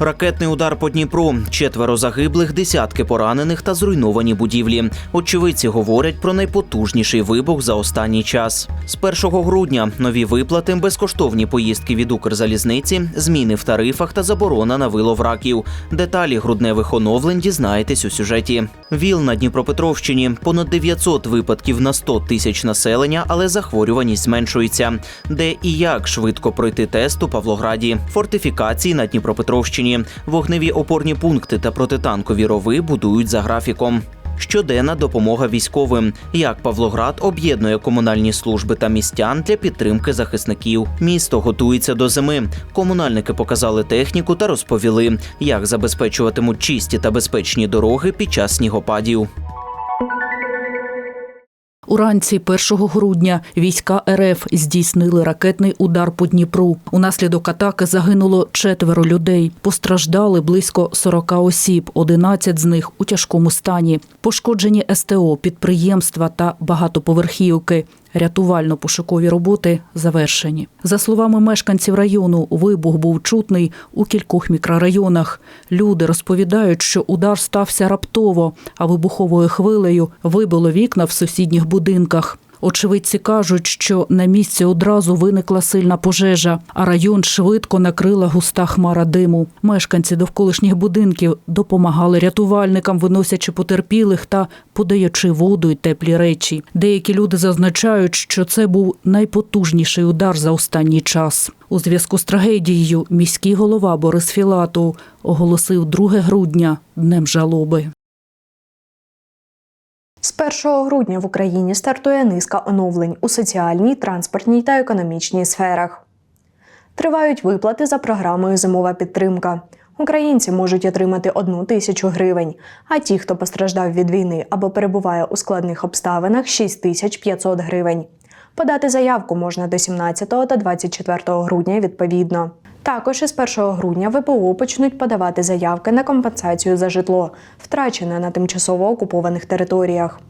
Ракетний удар по Дніпру, четверо загиблих, десятки поранених та зруйновані будівлі. Очевидці говорять про найпотужніший вибух за останній час. З 1 грудня нові виплати, безкоштовні поїздки від Укрзалізниці, зміни в тарифах та заборона на вилов раків. Деталі грудневих оновлень дізнаєтесь у сюжеті. ВІЛ на Дніпропетровщині понад 900 випадків на 100 тисяч населення, але захворюваність зменшується. Де і як швидко пройти тест у Павлограді, фортифікації на Дніпропетровщині, вогневі опорні пункти та протитанкові рови будують за графіком. Щоденна допомога військовим. Як Павлоград об'єднує комунальні служби та містян для підтримки захисників. Місто готується до зими. Комунальники показали техніку та розповіли, як забезпечуватимуть чисті та безпечні дороги під час снігопадів. Уранці 1 грудня війська РФ здійснили ракетний удар по Дніпру. Унаслідок атаки загинуло четверо людей. Постраждали близько 40 осіб, 11 з них у тяжкому стані. Пошкоджені СТО, підприємства та багатоповерхівки. Рятувально-пошукові роботи завершені. За словами мешканців району, вибух був чутний у кількох мікрорайонах. Люди розповідають, що удар стався раптово, а вибуховою хвилею вибило вікна в сусідніх будинках. Очевидці кажуть, що на місці одразу виникла сильна пожежа, а район швидко накрила густа хмара диму. Мешканці довколишніх будинків допомагали рятувальникам, виносячи потерпілих та подаючи воду й теплі речі. Деякі люди зазначають, що це був найпотужніший удар за останній час. У зв'язку з трагедією міський голова Борис Філатов оголосив 2 грудня днем жалоби. З 1 грудня в Україні стартує низка оновлень у соціальній, транспортній та економічній сферах. Тривають виплати за програмою Зимова підтримка. Українці можуть отримати одну тисячу гривень, а ті, хто постраждав від війни або перебуває у складних обставинах 6500 гривень. Подати заявку можна до 17 та 24 грудня відповідно. Також із 1 грудня ВПО почнуть подавати заявки на компенсацію за житло, втрачене на тимчасово окупованих територіях.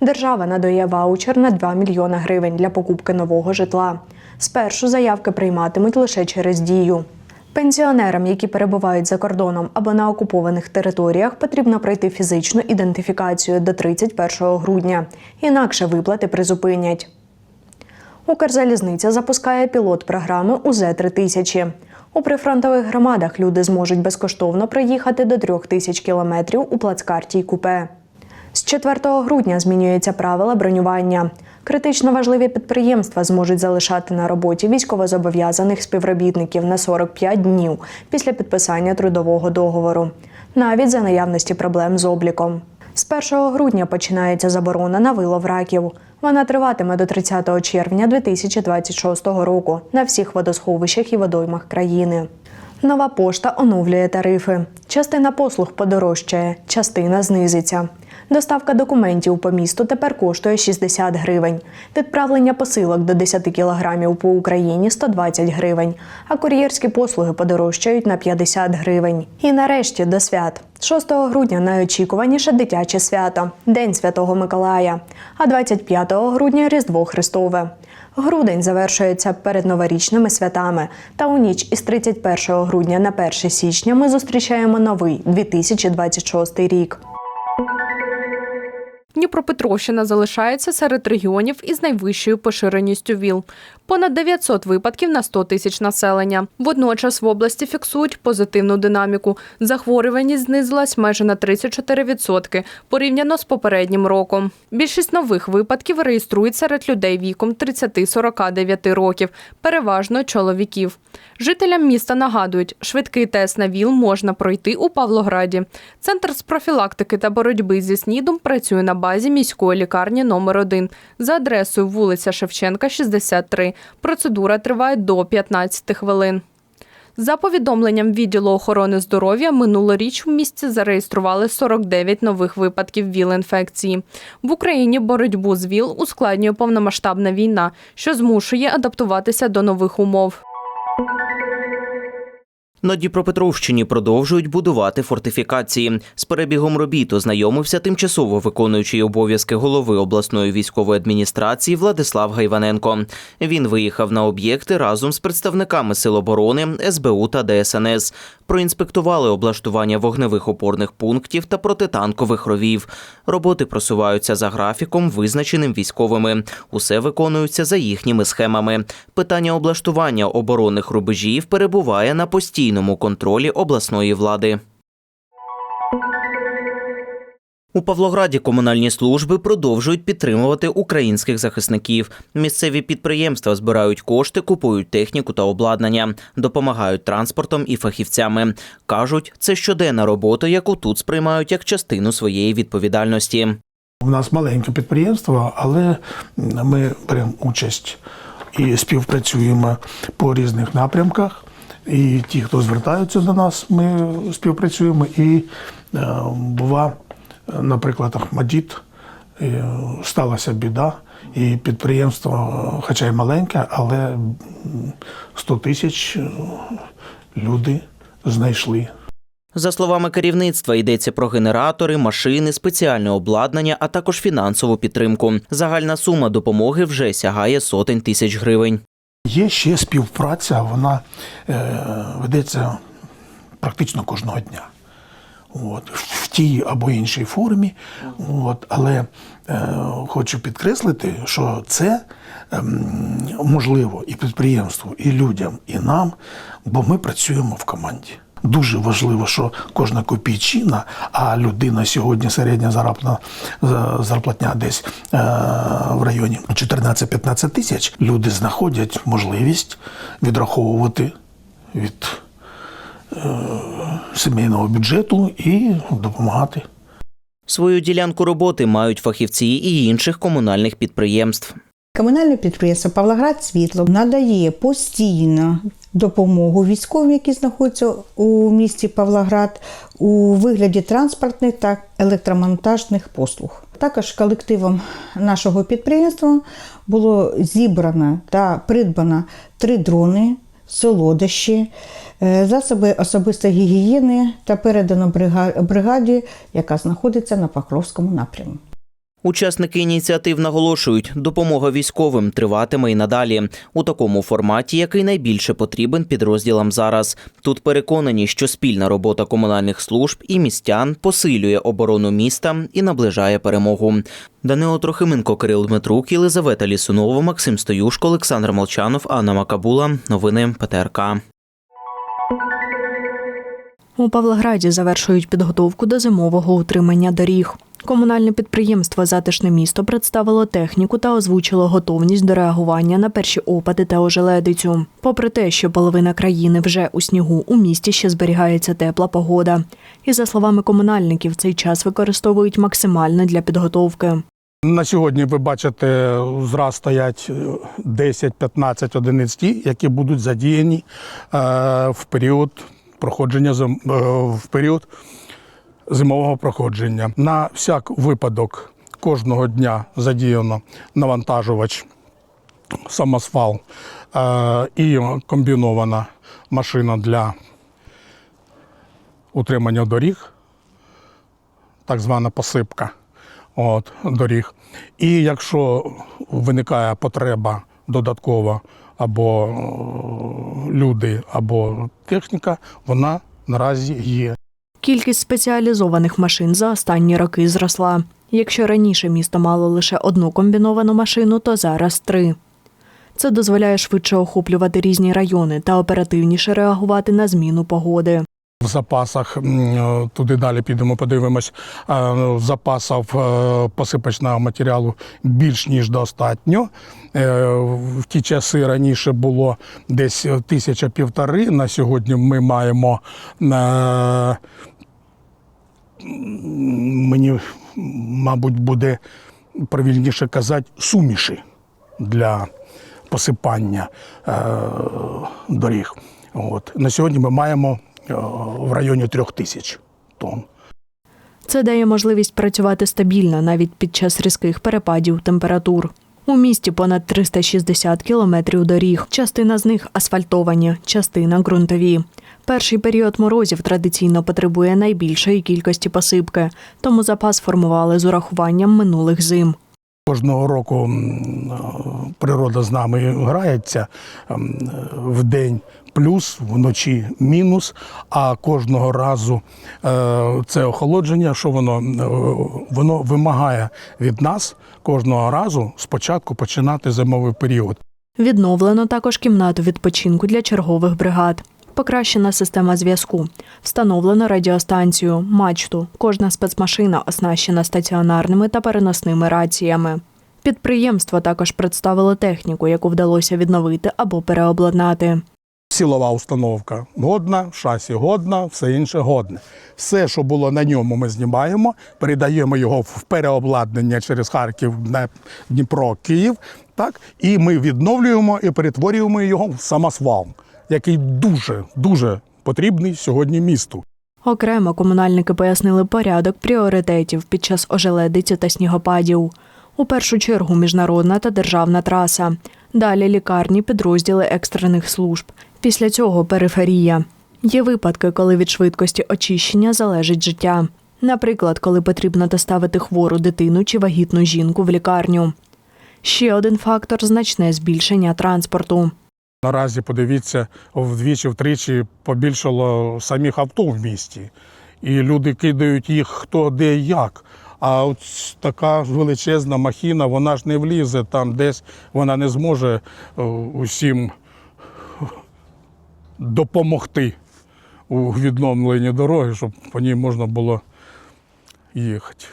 Держава надає ваучер на 2 мільйони гривень для покупки нового житла. Спершу заявки прийматимуть лише через дію. Пенсіонерам, які перебувають за кордоном або на окупованих територіях, потрібно пройти фізичну ідентифікацію до 31 грудня, інакше виплати призупинять. Укрзалізниця запускає пілот програми УЗ 3000 У прифронтових громадах люди зможуть безкоштовно проїхати до трьох тисяч кілометрів у плацкарті й купе. З 4 грудня змінюються правила бронювання. Критично важливі підприємства зможуть залишати на роботі військовозобов'язаних співробітників на 45 днів після підписання трудового договору, навіть за наявності проблем з обліком. З 1 грудня починається заборона на вилов раків. Вона триватиме до 30 червня 2026 року на всіх водосховищах і водоймах країни. Нова пошта оновлює тарифи. Частина послуг подорожчає, частина знизиться. Доставка документів по місту тепер коштує 60 гривень. Відправлення посилок до 10 кілограмів по Україні 120 гривень, а кур'єрські послуги подорожчають на 50 гривень. І нарешті до свят. 6 грудня найочікуваніше дитяче свято День Святого Миколая, а 25 грудня Різдво Христове. Грудень завершується перед новорічними святами. Та у ніч із 31 грудня на 1 січня ми зустрічаємо новий 2026 рік. Дніпропетровщина залишається серед регіонів із найвищою поширеністю ВІЛ. Понад 900 випадків на 100 тисяч населення. Водночас в області фіксують позитивну динаміку. Захворюваність знизилась майже на 34% порівняно з попереднім роком. Більшість нових випадків реєструють серед людей віком 30-49 років, переважно чоловіків. Жителям міста нагадують, швидкий тест на ВІЛ можна пройти у Павлограді. Центр з профілактики та боротьби зі СНІДом працює на базі міської лікарні номер 1 за адресою вулиця Шевченка, 63. Процедура триває до 15 хвилин. За повідомленням відділу охорони здоров'я, минулоріч в місті зареєстрували 49 нових випадків ВІЛ-інфекції. В Україні боротьбу з ВІЛ ускладнює повномасштабна війна, що змушує адаптуватися до нових умов. На Дніпропетровщині продовжують будувати фортифікації. З перебігом робіт ознайомився тимчасово виконуючий обов'язки голови обласної військової адміністрації Владислав Гайваненко. Він виїхав на об'єкти разом з представниками Сил оборони, СБУ та ДСНС. Проінспектували облаштування вогневих опорних пунктів та протитанкових ровів. Роботи просуваються за графіком, визначеним військовими. Усе виконується за їхніми схемами. Питання облаштування оборонних рубежів перебуває на постійному контролі обласної влади. У Павлограді комунальні служби продовжують підтримувати українських захисників. Місцеві підприємства збирають кошти, купують техніку та обладнання, допомагають транспортом і фахівцями. кажуть, це щоденна робота, яку тут сприймають як частину своєї відповідальності. У нас маленьке підприємство, але ми беремо участь і співпрацюємо по різних напрямках. І ті, хто звертаються до нас, ми співпрацюємо. І е, бува, наприклад, Ахмадіт, е, сталася біда, і підприємство, хоча й маленьке, але м, 100 тисяч е, люди знайшли. За словами керівництва, йдеться про генератори, машини, спеціальне обладнання, а також фінансову підтримку. Загальна сума допомоги вже сягає сотень тисяч гривень. Є ще співпраця, вона е, ведеться практично кожного дня. От, в тій або іншій формі. От, але е, хочу підкреслити, що це ем, можливо і підприємству, і людям, і нам, бо ми працюємо в команді. Дуже важливо, що кожна копійчина, а людина сьогодні середня заробітна за- зарплатня десь е, в районі 14-15 тисяч. Люди знаходять можливість відраховувати від е, сімейного бюджету і допомагати. Свою ділянку роботи мають фахівці і інших комунальних підприємств. Комунальне підприємство Павлоград Світло надає постійно допомогу військовим, які знаходяться у місті Павлоград, у вигляді транспортних та електромонтажних послуг. Також колективом нашого підприємства було зібрано та придбано три дрони, солодощі, е, засоби особистої гігієни та передано бригаді, яка знаходиться на Покровському напрямі. Учасники ініціатив наголошують, допомога військовим триватиме і надалі у такому форматі, який найбільше потрібен підрозділам зараз. Тут переконані, що спільна робота комунальних служб і містян посилює оборону міста і наближає перемогу. Данило Трохименко, Кирил Дмитрук, Єлизавета Лісунова, Максим Стоюшко, Олександр Молчанов, Анна Макабула. Новини ПТРК. У Павлограді завершують підготовку до зимового утримання доріг. Комунальне підприємство Затишне місто представило техніку та озвучило готовність до реагування на перші опади та ожеледицю. Попри те, що половина країни вже у снігу, у місті ще зберігається тепла погода. І за словами комунальників, цей час використовують максимально для підготовки. На сьогодні ви бачите, зраз стоять е, 10-15 одиниць ті, які будуть задіяні е, в період проходження е, в період зимового проходження. На всяк випадок кожного дня задіяно навантажувач, самосвал е, і комбінована машина для утримання доріг, так звана посипка от, доріг. І якщо виникає потреба додаткова або е, люди, або техніка, вона наразі є. Кількість спеціалізованих машин за останні роки зросла. Якщо раніше місто мало лише одну комбіновану машину, то зараз три. Це дозволяє швидше охоплювати різні райони та оперативніше реагувати на зміну погоди. В запасах е, туди далі підемо, подивимось. е, В запасах е, посипочного матеріалу більш ніж достатньо. В ті часи раніше було десь тисяча півтори. На сьогодні ми маємо мені, мабуть, буде правильніше казати, суміші для посипання е, доріг. От. На сьогодні ми маємо е, в районі трьох тисяч тонн. Це дає можливість працювати стабільно навіть під час різких перепадів температур. У місті понад 360 кілометрів доріг. Частина з них асфальтовані, частина ґрунтові. Перший період морозів традиційно потребує найбільшої кількості посипки, тому запас формували з урахуванням минулих зим. Кожного року природа з нами грається в день плюс, вночі мінус. А кожного разу е, це охолодження, що воно, е, воно вимагає від нас кожного разу спочатку починати зимовий період. Відновлено також кімнату відпочинку для чергових бригад. Покращена система зв'язку. Встановлено радіостанцію, мачту. Кожна спецмашина оснащена стаціонарними та переносними раціями. Підприємство також представило техніку, яку вдалося відновити або переобладнати. Силова установка годна, шасі годна, все інше годне. Все, що було на ньому, ми знімаємо, передаємо його в переобладнання через Харків, Дніпро, Київ. Так, і ми відновлюємо і перетворюємо його в самосвал, який дуже дуже потрібний сьогодні місту. Окремо комунальники пояснили порядок пріоритетів під час ожеледиці та снігопадів. У першу чергу міжнародна та державна траса. Далі лікарні, підрозділи екстрених служб. Після цього периферія. Є випадки, коли від швидкості очищення залежить життя. Наприклад, коли потрібно доставити хвору дитину чи вагітну жінку в лікарню. Ще один фактор значне збільшення транспорту. Наразі подивіться, вдвічі-втричі побільшало самих авто в місті, і люди кидають їх хто де як. А от така величезна махіна, вона ж не влізе там десь, вона не зможе е, усім допомогти у відновленні дороги, щоб по ній можна було їхати.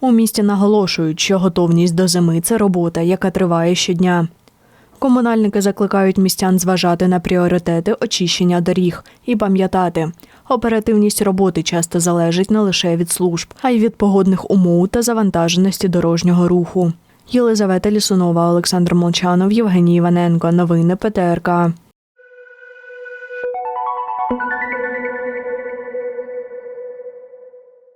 У місті наголошують, що готовність до зими це робота, яка триває щодня. Комунальники закликають містян зважати на пріоритети очищення доріг і пам'ятати, оперативність роботи часто залежить не лише від служб, а й від погодних умов та завантаженості дорожнього руху. Єлизавета Лісунова, Олександр Молчанов, Євгеній Іваненко. Новини ПТРК.